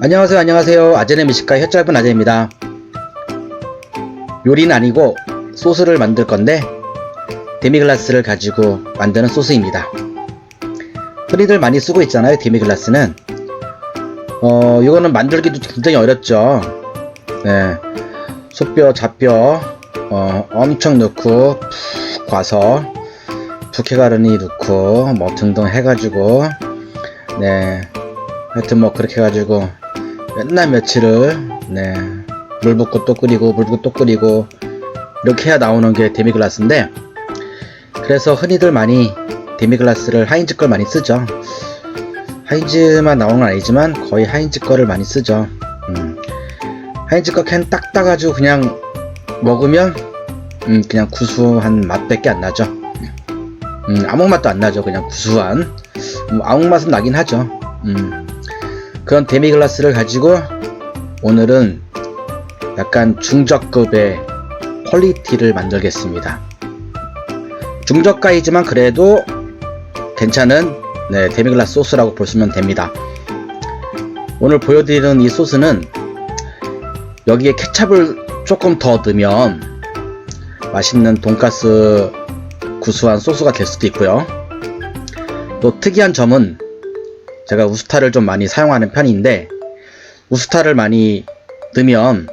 안녕하세요 안녕하세요. 아재네 미식가 혀 짧은 아재입니다. 요리는 아니고 소스를 만들 건데 데미글라스를 가지고 만드는 소스입니다. 흔히들 많이 쓰고 있잖아요 데미글라스는. 어 이거는 만들기도 굉장히 어렵죠. 네. 소뼈 잡뼈 어, 엄청 넣고 푹 과서 부케가르니 넣고 뭐 등등 해가지고 네. 하여튼 뭐 그렇게 해가지고 맨날 며칠을 네, 물 붓고 또 끓이고 물 붓고 또 끓이고 이렇게 해야 나오는 게 데미글라스인데 그래서 흔히들 많이 데미글라스를 하인즈 걸 많이 쓰죠. 하인즈만 나오는 건 아니지만 거의 하인즈 거를 많이 쓰죠. 음. 하인즈 거 캔 딱 따가지고 그냥 먹으면 음, 그냥 구수한 맛밖에 안 나죠. 음, 아무 맛도 안 나죠. 그냥 구수한. 뭐 아무 맛은 나긴 하죠. 음. 그런 데미글라스를 가지고 오늘은 약간 중저급의 퀄리티를 만들겠습니다. 중저가이지만 그래도 괜찮은 네, 데미글라스 소스라고 보시면 됩니다. 오늘 보여드리는 이 소스는 여기에 케찹을 조금 더 넣으면 맛있는 돈가스 구수한 소스가 될 수도 있고요. 또 특이한 점은 제가 우스타를 좀 많이 사용하는 편인데 우스타를 많이 넣으면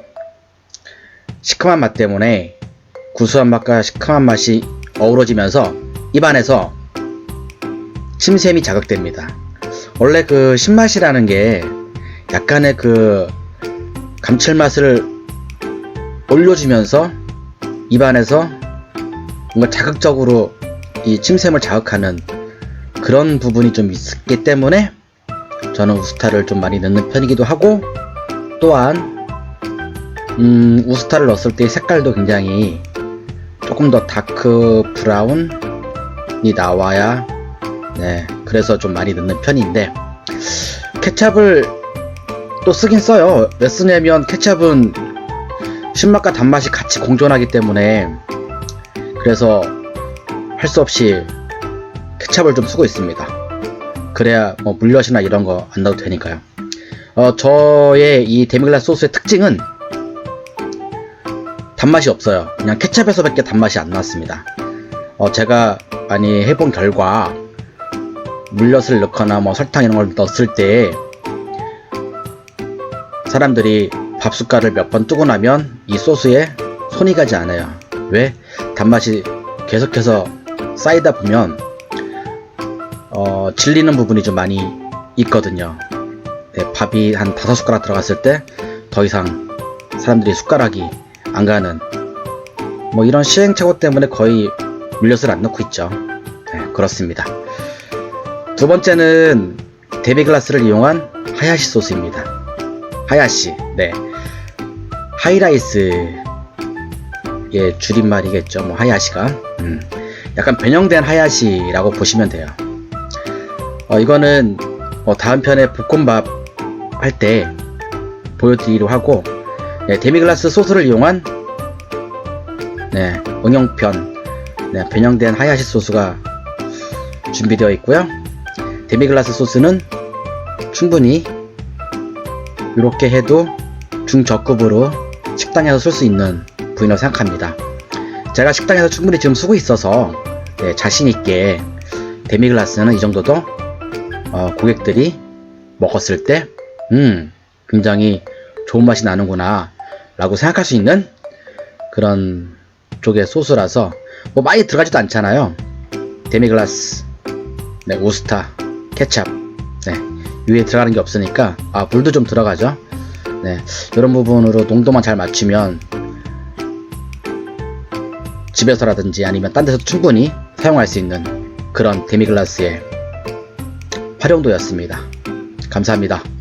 시큼한 맛 때문에 구수한 맛과 시큼한 맛이 어우러지면서 입안에서 침샘이 자극됩니다. 원래 그 신맛이라는 게 약간의 그 감칠맛을 올려주면서 입안에서 뭔가 자극적으로 이 침샘을 자극하는 그런 부분이 좀 있기 때문에 저는 우스타를 좀 많이 넣는 편이기도 하고 또한 음, 우스타를 넣었을 때 색깔도 굉장히 조금 더 다크 브라운이 나와야 네 그래서 좀 많이 넣는 편인데 케찹을 또 쓰긴 써요. 왜 쓰냐면 케찹은 신맛과 단맛이 같이 공존하기 때문에 그래서 할 수 없이 케찹을 좀 쓰고 있습니다 그래야 뭐 물엿이나 이런 거 안 넣어도 되니까요. 어, 저의 이 데미글라스 소스의 특징은 단맛이 없어요. 그냥 케찹에서밖에 단맛이 안 났습니다. 어, 제가 많이 해본 결과 물엿을 넣거나 뭐 설탕 이런 걸 넣었을 때 사람들이 밥 숟갈을 몇 번 뜨고 나면 이 소스에 손이 가지 않아요. 왜? 단맛이 계속해서 쌓이다 보면 어, 질리는 부분이 좀 많이 있거든요. 네, 밥이 한 다섯 숟가락 들어갔을 때 더 이상 사람들이 숟가락이 안 가는 뭐 이런 시행착오 때문에 거의 물엿을 안 넣고 있죠. 네, 그렇습니다. 두 번째는 데미글라스를 이용한 하야시 소스입니다. 하야시, 네. 하이라이스의 줄임말이겠죠. 뭐 하야시가. 음, 약간 변형된 하야시라고 보시면 돼요. 어, 이거는 어, 다음 편에 볶음밥 할 때 보여드리기로 하고 네, 데미글라스 소스를 이용한 네, 응용편 네, 변형된 하야시 소스가 준비되어 있고요. 데미글라스 소스는 충분히 이렇게 해도 중저급으로 식당에서 쓸 수 있는 부위라고 생각합니다. 제가 식당에서 충분히 지금 쓰고 있어서 네, 자신 있게 데미글라스는 이 정도도 어, 고객들이 먹었을 때, 음, 굉장히 좋은 맛이 나는구나, 라고 생각할 수 있는 그런 쪽의 소스라서, 뭐 많이 들어가지도 않잖아요. 데미글라스, 네, 우스타, 케찹, 네, 위에 들어가는 게 없으니까, 아, 물도 좀 들어가죠. 네, 이런 부분으로 농도만 잘 맞추면, 집에서라든지 아니면 딴 데서 충분히 사용할 수 있는 그런 데미글라스의 활용도였습니다. 감사합니다.